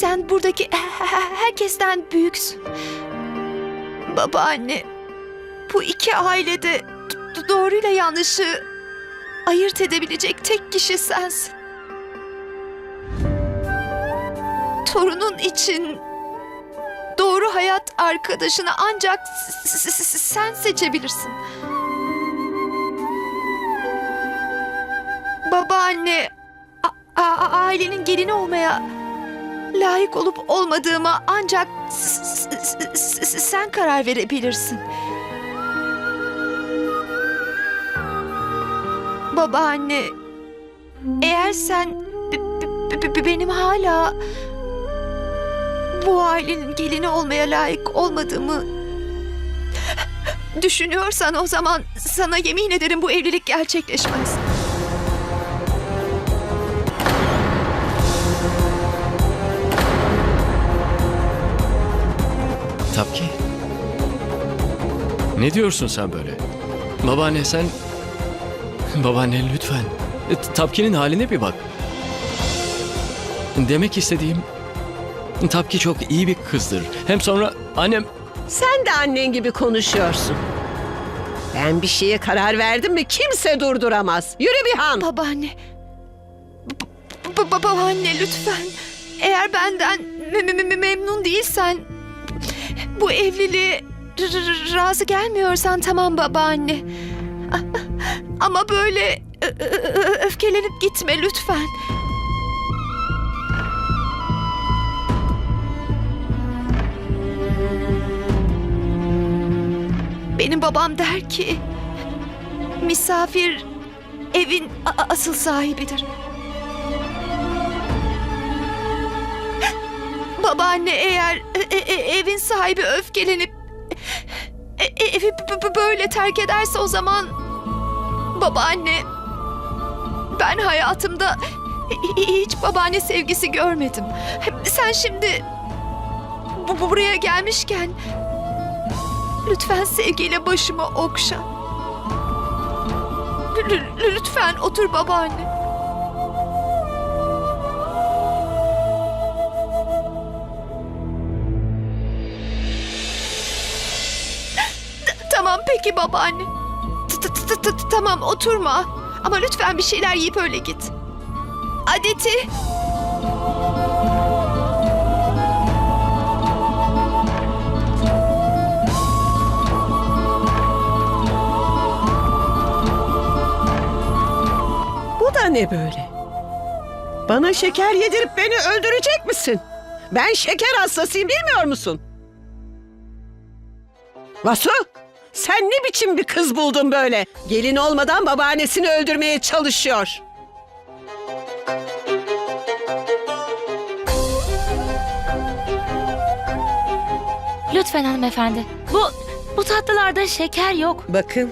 Sen buradaki he- he- herkesten büyüksün. Babaanne, bu iki ailede doğruyla yanlışı ayırt edebilecek tek kişi sensin. Torunun için doğru hayat arkadaşını ancak sen seçebilirsin. Babaanne, ailenin gelini olmaya layık olup olmadığıma ancak sen karar verebilirsin. Babaanne, eğer sen benim hala bu ailenin gelini olmaya layık olmadığımı düşünüyorsan o zaman sana yemin ederim bu evlilik gerçekleşmez. Ne diyorsun sen böyle? Babaanne sen... Babaanne lütfen. E, Tapki'nin haline bir bak. Demek istediğim... Tapki çok iyi bir kızdır. Hem sonra annem... Sen de annen gibi konuşuyorsun. Ben bir şeye karar verdim mi kimse durduramaz. Yürü bir han. Babaanne. B- b- babaanne lütfen. Eğer benden me- me- me- memnun değilsen bu r- razı gelmiyorsan tamam babaanne. Ama böyle ö- ö- ö- öfkelenip gitme lütfen. Benim babam der ki misafir evin asıl sahibidir. Babaanne eğer e- e- evin sahibi öfkelenip e- e- evi böyle terk ederse o zaman babaanne ben hayatımda hi- hiç babaanne sevgisi görmedim. Sen şimdi bu bu- buraya gelmişken lütfen sevgiyle başımı okşa. L- lütfen otur babaanne. Peki babaanne. T- t- t- t- Tamam oturma. Ama lütfen bir şeyler yiyip öyle git. Adeti. Bu da ne böyle? Bana şeker yedirip beni öldürecek misin? Ben şeker hastasıyım bilmiyor musun? Vasu, sen ne biçim bir kız buldun böyle? Gelin olmadan babaannesini öldürmeye çalışıyor. Lütfen hanımefendi. Bu bu tatlılarda şeker yok. Bakın,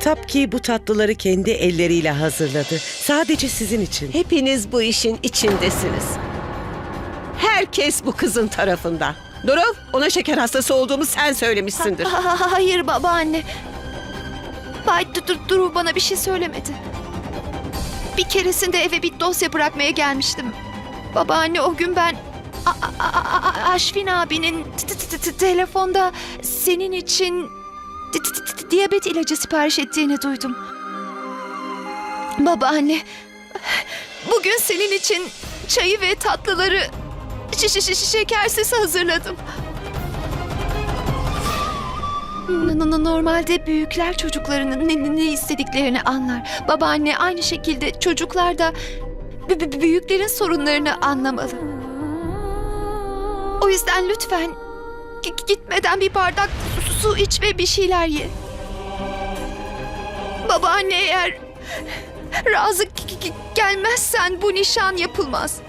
Tapki bu tatlıları kendi elleriyle hazırladı. Sadece sizin için. Hepiniz bu işin içindesiniz. Herkes bu kızın tarafında. Duru, ona şeker hastası olduğumu sen söylemişsindir. Ha- ha- Hayır babaanne. Bay Dur- Dur- Duru bana bir şey söylemedi. Bir keresinde eve bir dosya bırakmaya gelmiştim. Babaanne o gün ben A- A- A- Aşvin abinin telefonda senin için di- di- di- di- diyabet ilacı sipariş ettiğini duydum. Babaanne, bugün senin için çayı ve tatlıları şekersiz hazırladım. Normalde büyükler çocuklarının ne, ne istediklerini anlar. Babaanne aynı şekilde çocuklar da büyüklerin sorunlarını anlamalı. O yüzden lütfen gitmeden bir bardak su, iç ve bir şeyler ye. Babaanne eğer razı gelmezsen bu nişan yapılmaz.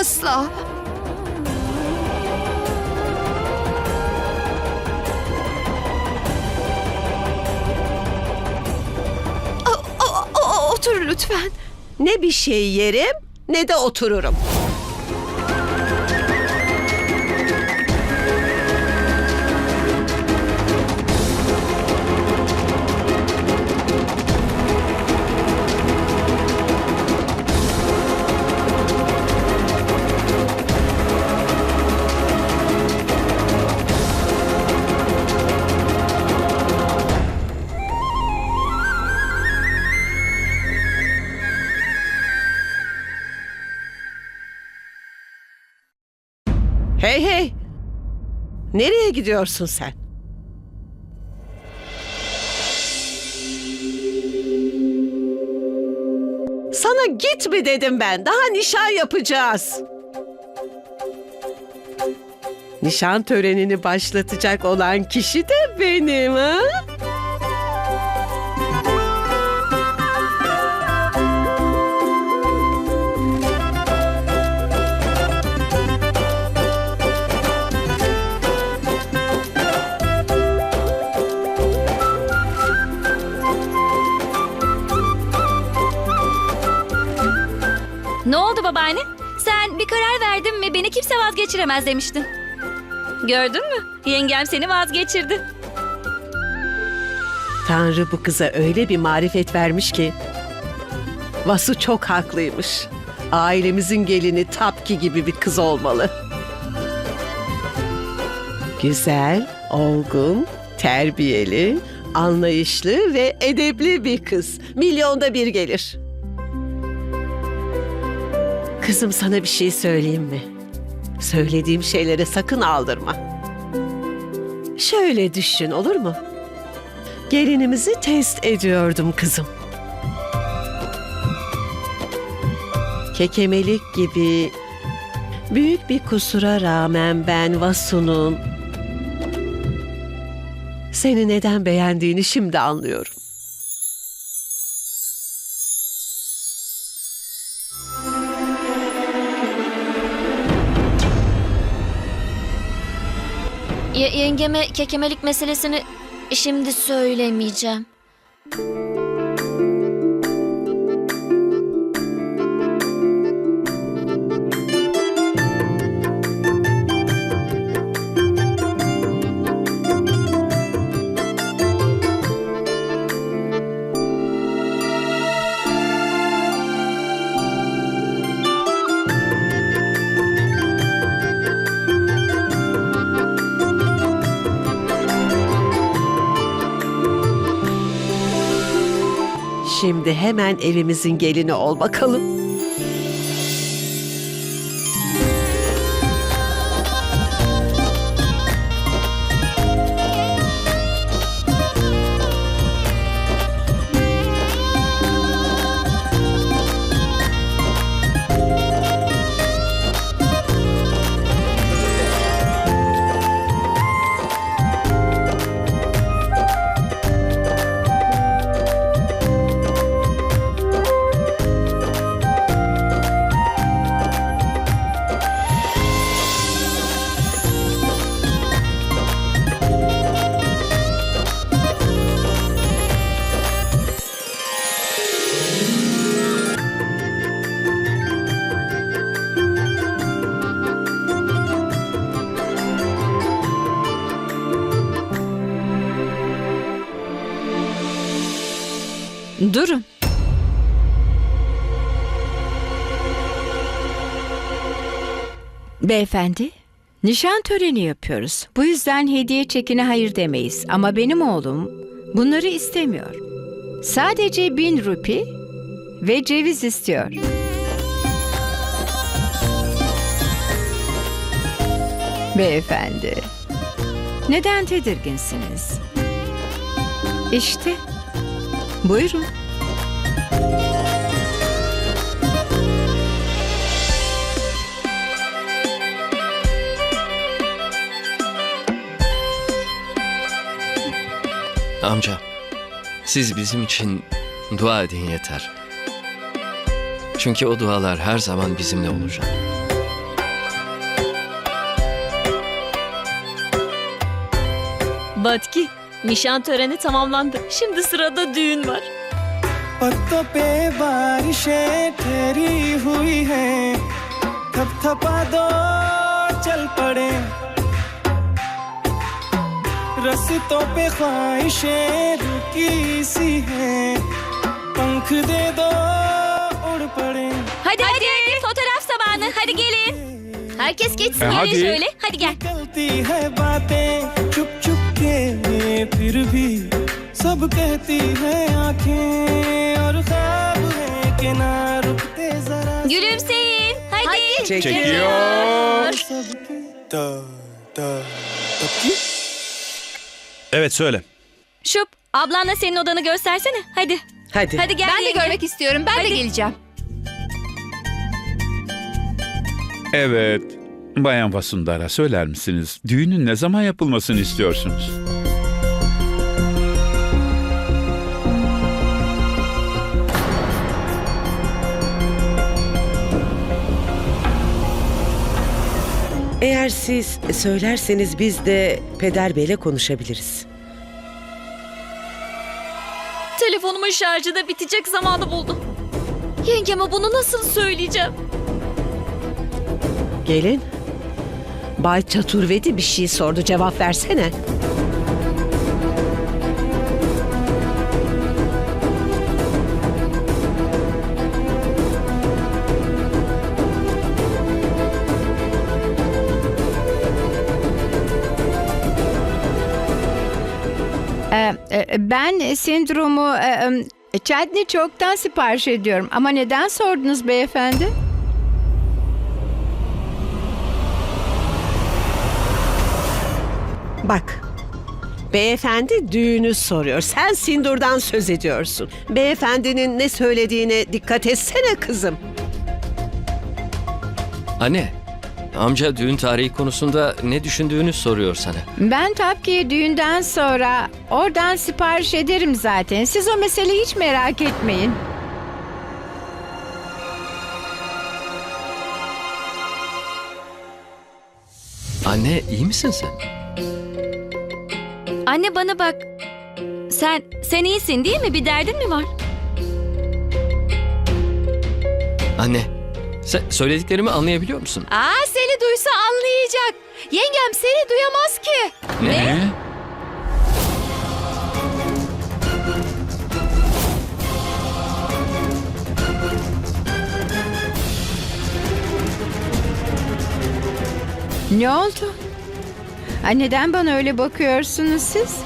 Asla. O- otur lütfen. Ne bir şey yerim ne de otururum. Hey hey! Nereye gidiyorsun sen? Sana git mi dedim ben. Daha nişan yapacağız. Nişan törenini başlatacak olan kişi de benim ha? Babaanne? Sen bir karar verdin mi beni kimse vazgeçiremez demiştin. Gördün mü? Yengem seni vazgeçirdi. Tanrı bu kıza öyle bir marifet vermiş ki. Vasu çok haklıymış. Ailemizin gelini Tapki gibi bir kız olmalı. Güzel, olgun, terbiyeli, anlayışlı ve edepli bir kız. Milyonda bir gelir. Kızım sana bir şey söyleyeyim mi? Söylediğim şeylere sakın aldırma. Şöyle düşün olur mu? Gelinimizi test ediyordum kızım. Kekemelik gibi büyük bir kusura rağmen ben Vasu'nun seni neden beğendiğini şimdi anlıyorum. Yengeme kekemelik meselesini şimdi söylemeyeceğim. Şimdi hemen evimizin gelini ol bakalım. Beyefendi, nişan töreni yapıyoruz. Bu yüzden hediye çekine hayır demeyiz. Ama benim oğlum bunları istemiyor. Sadece bin rupi ve ceviz istiyor. Beyefendi, neden tedirginsiniz? İşte, buyurun. Amca, siz bizim için dua edin yeter. Çünkü o dualar her zaman bizimle olacak. Batki, nişan töreni tamamlandı. Şimdi sırada düğün var. पत्तों पे बारिशें ठहरी हुई हैं थपथपा दो चल पड़े रस्तों पे ख्वाहिशें रुकी सी हैं पंख दे दो उड़ पड़े Hadi hadi, fotoğraf zamanı. Hadi gelin. Herkes geçsin E, gelin hadi. şöyle. Hadi gel. निकलती है बातें चुप चुप के फिर भी सब कहती है आंखें और ख्वाब है कि ना रुकते जरा Gülümseyin. Hadi. Çekiyor. सबके ta ta tapki Evet söyle. Şup, ablanla senin odanı göstersene. Hadi. Hadi. Hadi gel Ben de yenge. görmek istiyorum. Ben de Hadi. geleceğim. Evet. Bayan Vasundara söyler misiniz? Düğünün ne zaman yapılmasını istiyorsunuz? Eğer siz söylerseniz biz de Peder Bey'le konuşabiliriz. Telefonumun şarjı da bitecek zamanı buldu. Yengeme bunu nasıl söyleyeceğim? Gelin. Bay Çaturvedi bir şey sordu cevap versene. Ben sindromu e, Chutney çoktan sipariş ediyorum. Ama neden sordunuz beyefendi? Bak. Beyefendi düğünü soruyor. Sen Sindur'dan söz ediyorsun. Beyefendinin ne söylediğine dikkat etsene kızım. Anne, amca düğün tarihi konusunda ne düşündüğünü soruyor sana. Ben Tapki'yi düğünden sonra oradan sipariş ederim zaten. Siz o meseleyi hiç merak etmeyin. Anne iyi misin sen? Anne bana bak. Sen, sen iyisin değil mi? Bir derdin mi var? Anne, sen söylediklerimi anlayabiliyor musun? Aa seni duysa anlayacak. Yengem seni duyamaz ki. Ne? Ne oldu? Ha, neden bana öyle bakıyorsunuz siz?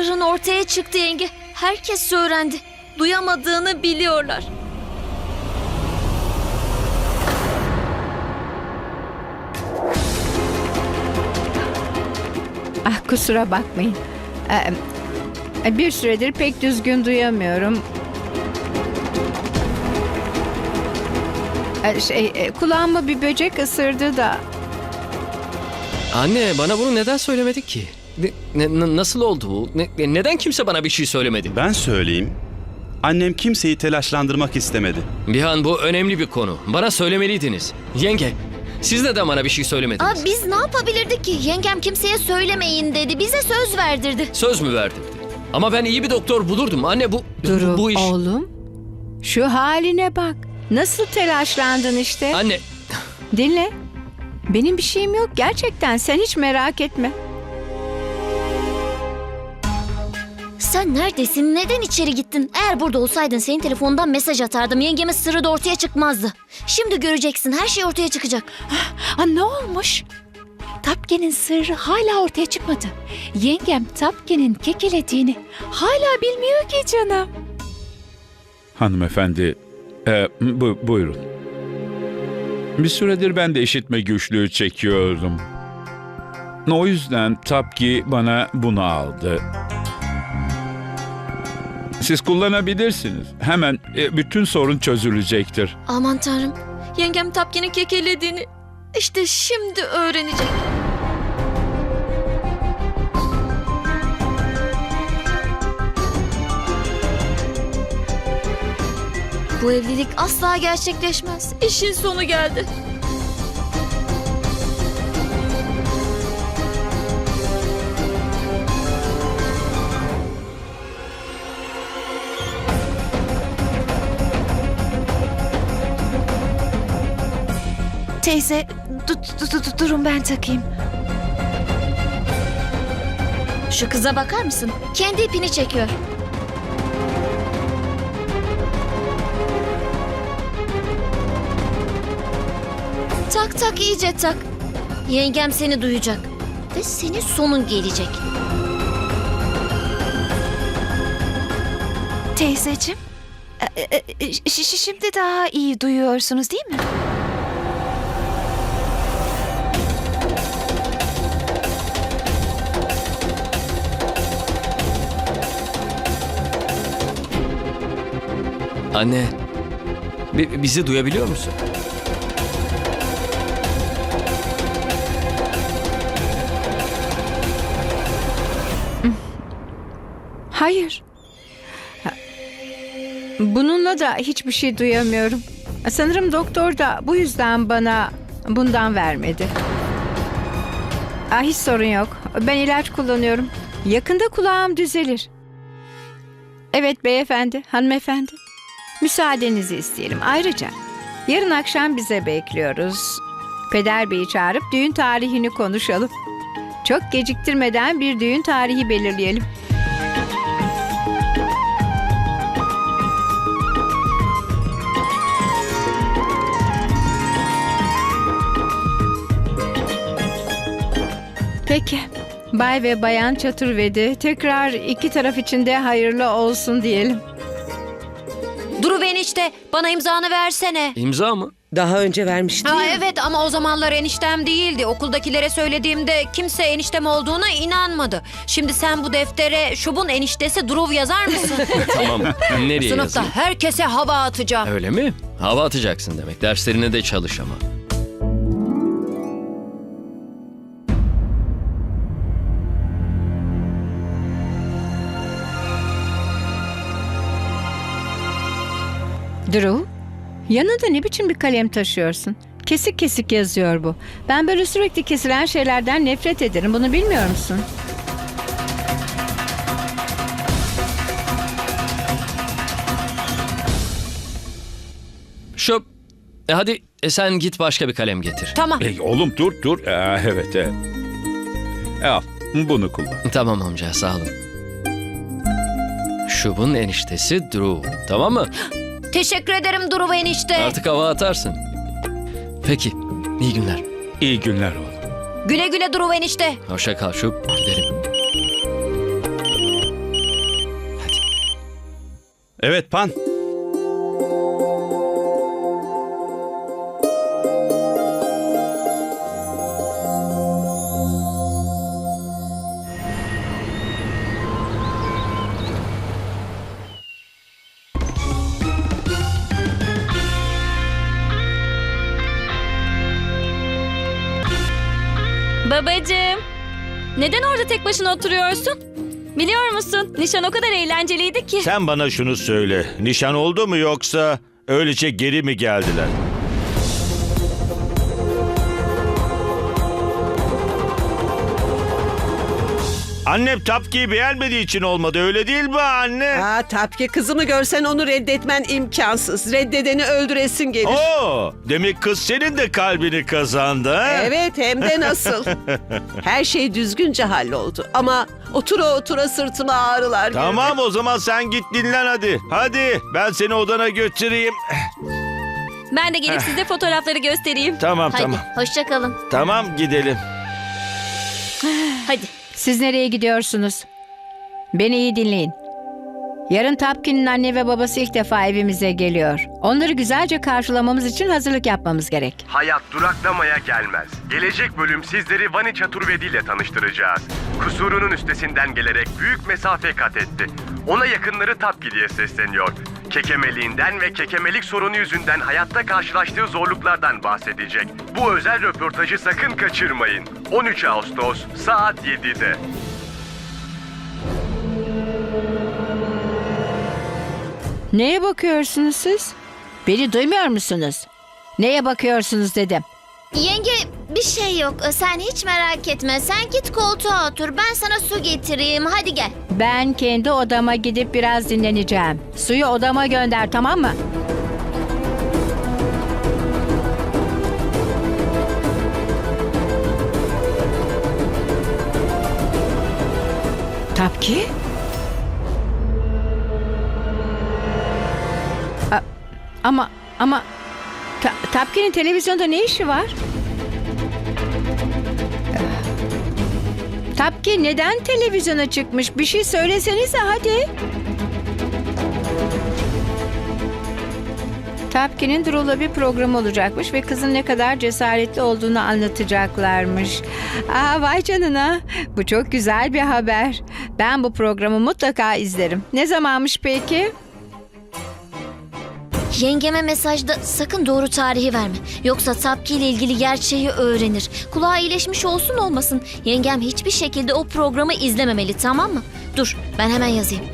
Sırrın ortaya çıktı yenge. Herkes öğrendi. Duyamadığını biliyorlar. Ah kusura bakmayın. Ee, bir süredir pek düzgün duyamıyorum. Ee, şey, e, kulağıma bir böcek ısırdı da. Anne bana bunu neden söylemedin ki? Ne, ne- na- nasıl oldu bu? Ne- neden kimse bana bir şey söylemedi? Ben söyleyeyim. Annem kimseyi telaşlandırmak istemedi. Bihan bu önemli bir konu. Bana söylemeliydiniz. Yenge, siz neden bana bir şey söylemediniz? Aa, biz ne yapabilirdik ki? Yengem kimseye söylemeyin dedi. Bize söz verdirdi. Söz mü verdin? Ama ben iyi bir doktor bulurdum. Anne bu bu, Durup bu iş... oğlum. Şu haline bak. Nasıl telaşlandın işte. Anne, Dinle. Benim bir şeyim yok gerçekten. Sen hiç merak etme. Sen neredesin? Neden içeri gittin? Eğer burada olsaydın senin telefonundan mesaj atardım. Yengemin sırrı da ortaya çıkmazdı. Şimdi göreceksin. Her şey ortaya çıkacak. Ha, ne olmuş? Tapke'nin sırrı hala ortaya çıkmadı. Yengem Tapke'nin kekelediğini hala bilmiyor ki canım. Hanımefendi, e, bu, buyurun. Bir süredir ben de işitme güçlüğü çekiyordum. O yüzden Tapki bana bunu aldı. Siz kullanabilirsiniz. Hemen e, bütün sorun çözülecektir. Aman tanrım. Yengem Tapki'nin kekelediğini işte şimdi öğrenecek. Bu evlilik asla gerçekleşmez. İşin sonu geldi. Teyze du- du- du- durun ben takayım. Şu kıza bakar mısın? Kendi ipini çekiyor. Tak tak iyice tak. Yengem seni duyacak. Ve senin sonun gelecek. Teyzeciğim. e, e, e, Şimdi daha iyi duyuyorsunuz değil mi? Anne, bi- bizi duyabiliyor musun? Hayır. Ha, Bununla da hiçbir şey duyamıyorum. Sanırım doktor da bu yüzden bana bundan vermedi. Ah, hiç sorun yok. Ben ilaç kullanıyorum. Yakında kulağım düzelir. Evet beyefendi, hanımefendi. Müsaadenizi isteyelim. Ayrıca yarın akşam bize bekliyoruz. Peder Bey'i çağırıp düğün tarihini konuşalım. Çok geciktirmeden bir düğün tarihi belirleyelim. Peki. Bay ve Bayan Çatırvedi tekrar iki taraf için de hayırlı olsun diyelim. Enişte bana imzanı versene. İmza mı? Daha önce vermişti Ha evet ama o zamanlar eniştem değildi. Okuldakilere söylediğimde kimse eniştem olduğuna inanmadı. Şimdi sen bu deftere şubun eniştesi Duruv yazar mısın? Tamam. Nereye Sınıfta yazayım? herkese hava atacağım. Öyle mi? Hava atacaksın demek. Derslerine de çalış ama. Drew, yanında ne biçim bir kalem taşıyorsun? Kesik kesik yazıyor bu. Ben böyle sürekli kesilen şeylerden nefret ederim. Bunu bilmiyor musun? Şu... E hadi e sen git başka bir kalem getir. Tamam. Ey, oğlum dur dur. Aa, evet evet. E, Al bunu kullan. Tamam amca sağ olun. Şubun eniştesi Drew. Tamam mı? Teşekkür ederim Duru enişte. Artık hava atarsın. Peki. İyi günler. İyi günler oğlum. Güle güle Duru enişte. Hoşça kal Şub. Gidelim. Evet Pan. Başına oturuyorsun? Biliyor musun, nişan o kadar eğlenceliydi ki. Sen bana şunu söyle. Nişan oldu mu yoksa öylece geri mi geldiler? Annem Tapki'yi beğenmediği için olmadı öyle değil mi anne? Aa, Tapki kızımı görsen onu reddetmen imkansız. Reddedeni öldüresin gelir. Oo, demek kız senin de kalbini kazandı ha? Evet hem de nasıl. Her şey düzgünce halloldu. Ama otura otura sırtıma ağrılar girdi. Tamam o zaman sen git dinlen hadi. Hadi ben seni odana götüreyim. Ben de gelip size fotoğrafları göstereyim. Tamam Hadi tamam. hoşça kalın. Tamam gidelim. Hadi. Siz nereye gidiyorsunuz? Beni iyi dinleyin. Yarın Tapkin'in anne ve babası ilk defa evimize geliyor. Onları güzelce karşılamamız için hazırlık yapmamız gerek. Hayat duraklamaya gelmez. Gelecek bölüm sizleri Vani Çaturvedi ile tanıştıracağız. Kusurunun üstesinden gelerek büyük mesafe kat etti. Ona yakınları Tapki diye sesleniyor. Kekemeliğinden ve kekemelik sorunu yüzünden hayatta karşılaştığı zorluklardan bahsedecek. Bu özel röportajı sakın kaçırmayın. 13 Ağustos saat 7'de. Neye bakıyorsunuz siz? Beni duymuyor musunuz? Neye bakıyorsunuz dedim. Yenge bir şey yok. Sen hiç merak etme. Sen git koltuğa otur. Ben sana su getireyim. Hadi gel. Ben kendi odama gidip biraz dinleneceğim. Suyu odama gönder tamam mı? Tapki? A- ama ama Ta- Tapki'nin televizyonda ne işi var? Tapki neden televizyona çıkmış? Bir şey söylesenize hadi. Tapki'nin Drula bir programı olacakmış ve kızın ne kadar cesaretli olduğunu anlatacaklarmış. Aa vay canına. Bu çok güzel bir haber. Ben bu programı mutlaka izlerim. Ne zamanmış peki? Yengeme mesajda sakın doğru tarihi verme. Yoksa Tapki ile ilgili gerçeği öğrenir. Kulağı iyileşmiş olsun olmasın. Yengem hiçbir şekilde o programı izlememeli tamam mı? Dur ben hemen yazayım.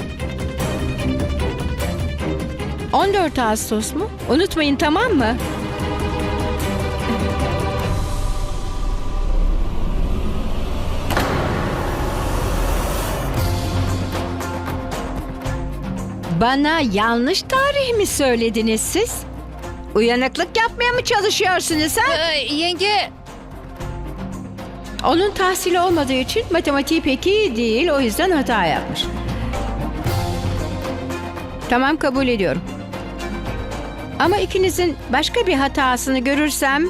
14 Ağustos mu? Unutmayın tamam mı? Bana yanlış tarih mi söylediniz siz? Uyanıklık yapmaya mı çalışıyorsunuz ha? Ee, yenge Onun tahsili olmadığı için matematiği pek iyi değil. O yüzden hata yapmış. Tamam kabul ediyorum. Ama ikinizin başka bir hatasını görürsem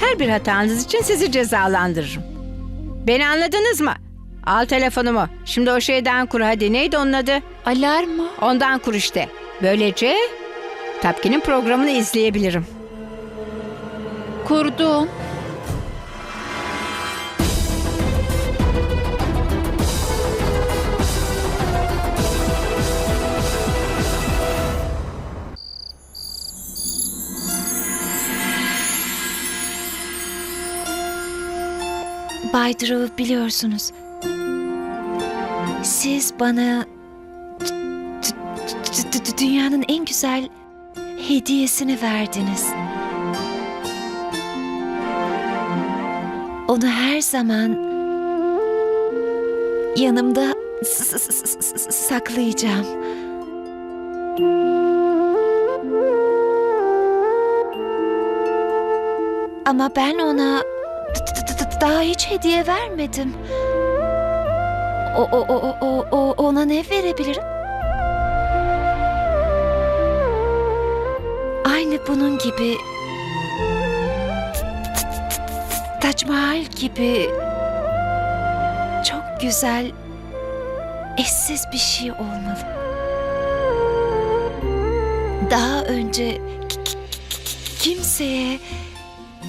her bir hatanız için sizi cezalandırırım. Beni anladınız mı? Al telefonumu. Şimdi o şeyden kur hadi. Neydi onun adı? alarm mı? Ondan kur işte. Böylece Tapki'nin programını izleyebilirim. Kurdum. Bay Drew biliyorsunuz. Siz bana dünyanın en güzel hediyesini verdiniz. Onu her zaman yanımda saklayacağım. Ama ben ona daha hiç hediye vermedim. O, o, o, o, o, ona ne verebilirim? Aynı bunun gibi Tac Mahal gibi çok güzel eşsiz bir şey olmalı. Daha önce ki- ki- ki- kimseye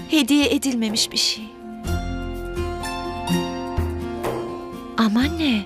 hediye edilmemiş bir şey. Ama ne?